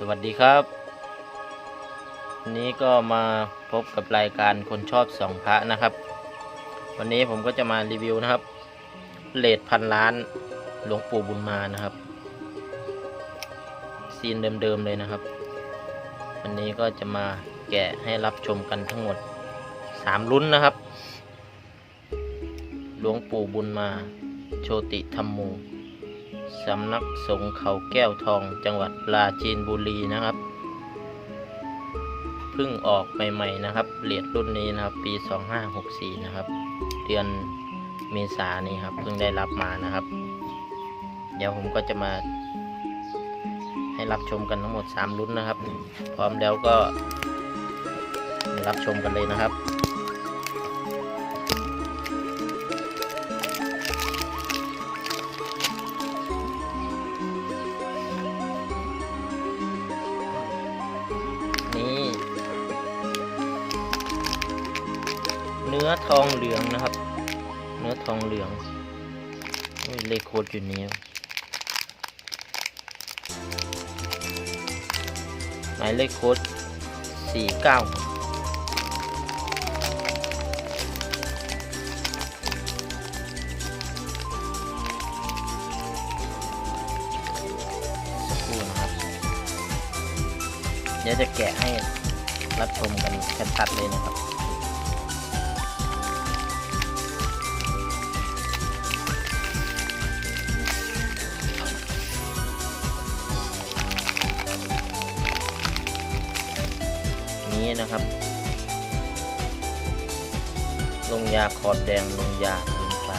สวัสดีครับ วันนี้ก็มาพบกับรายการคนชอบสองพระนะครับ วันนี้ผมก็จะมารีวิวนะครับเลทพันล้านหลวงปู่บุญมานะครับ ซีนเดิมๆเลยนะครับ วันนี้ก็จะมาแกะให้รับชมกันทั้งหมดสามลุ้นนะครับ หลวงปู่บุญมาโชติธรรมโม สำนักสงฆ์เขาแก้วทองจังหวัดปราจีนบุรีนะครับเพิ่งออกใหม่ๆนะครับเหรียญรุ่นนี้นะครับ ปี 2564 นะครับ เดือนเมษานี้ครับเพิ่งได้รับมานะครับ เดี๋ยวผมก็จะมาให้รับชมกันทั้งหมด 3 รุ่นนะครับ พร้อมแล้วก็รับชมกันเลยนะครับ ทองเหลืองนะครับ เนื้อทองเหลืองเลขโคดอยู่นี้หมายเลขโค้ดสี่เก้าสักครู่นะครับเดี๋ยวจะแกะให้รับชมกันชัดเลยนะครับ นี้นะครับ ลงยาขอดแดงลงยาพื้นฟ้า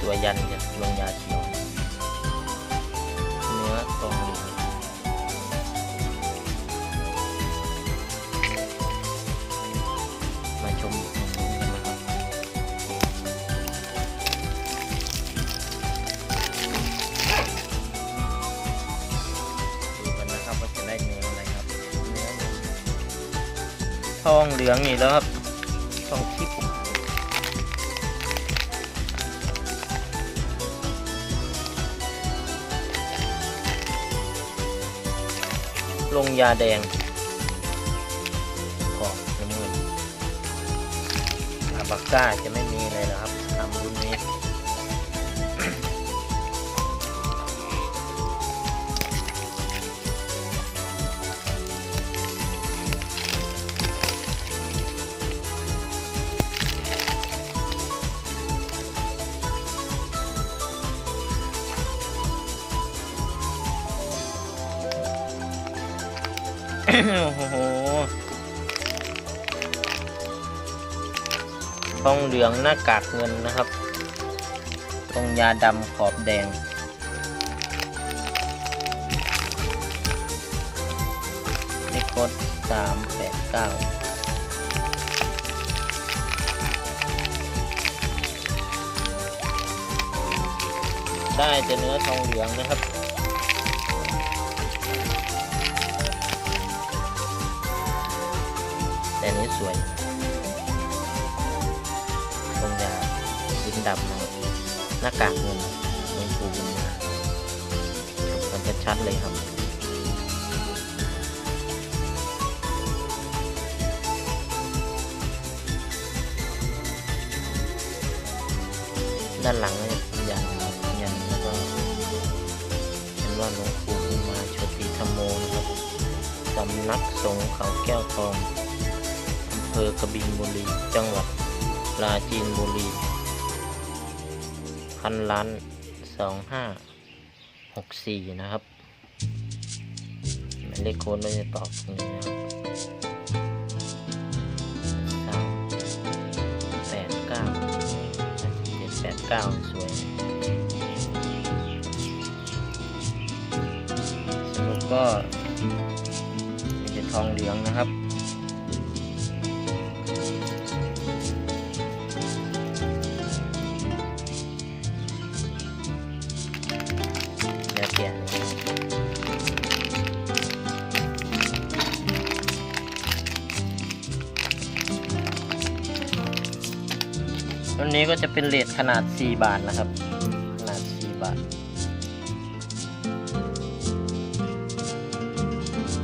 ตัวยันจะลงยาเขียว เนื้อตรงนี้ ทองเหลืองนี่แล้วครับทองทิพย์ลงยาแดงกอบน้ำเงินอาบาก้าจะไม่มีเลยนะครับทำรุ่นนี้ โอ้โหทองเหลืองหน้ากากเงินนะครับ ตรงยาดำขอบแดง เลขโคดสามแปดเก้าได้จะเนื้อทองเหลืองนะครับ สวยตรงยาลิ้นดำนะครับหน้ากากเงินหลวงปู่บุญมามันชัดเลยครับด้านหลังเนี่ยยันยันแล้วก็เป็นว่าหลวงปู่มาโชติธรรมโมนะครับสำนักสงฆ์เขาแก้วทอง ภอกบินบุรี จังหวัดปราจีนบุรี พันล้านสองห้าหกสี่นะครับหมายเลขโค้ดเราจะตอบตรงนี้นะครับสามแปดเก้าเจ็ดแปดเก้าสวยสรุปก็มีแต่ทองเหลืองนะครับ ตัวนี้ก็จะเป็นเลทขนาด 4 บาทนะครับ ขนาด 4 บาท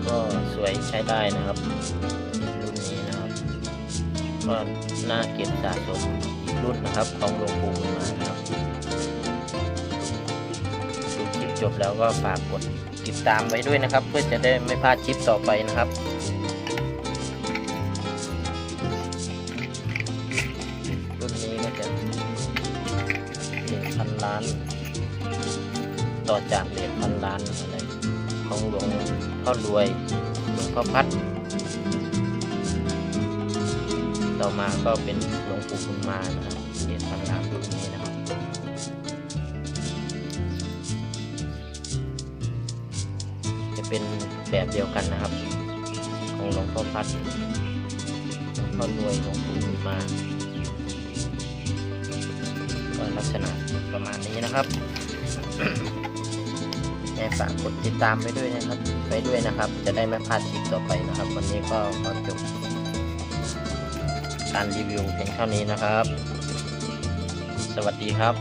ก็สวยใช้ได้นะครับ รุ่นนี้นะครับ ก็น่าเก็บสะสมอีกรุ่นนะครับของหลวงปู่มานะครับดูคลิปจบแล้วก็ฝากกดติดตามไว้ด้วยนะครับ เพื่อจะได้ไม่พลาดคลิปต่อไปนะครับ หนึ่งพันล้าน ต่อจากเหรียญพันล้านอะไรของหลวงพ่อรวยหลวงพ่อพัด ต่อมาก็เป็นหลวงปู่บุญมานะครับเหรียญพันล้านรุ่นนี้นะครับจะเป็นแบบเดียวกันนะครับ ของหลวงพ่อพัดหลวงพ่อรวยหลวงปู่บุญมา ก็ลักษณะประมาณนี้นะครับแม่ฝากกดติดตามไปด้วยนะครับ ไปด้วยนะครับ จะได้ไม่พลาดคลิปต่อไปนะครับ วันนี้ก็ขอจบการรีวิวเพียงเท่านี้นะครับ สวัสดีครับ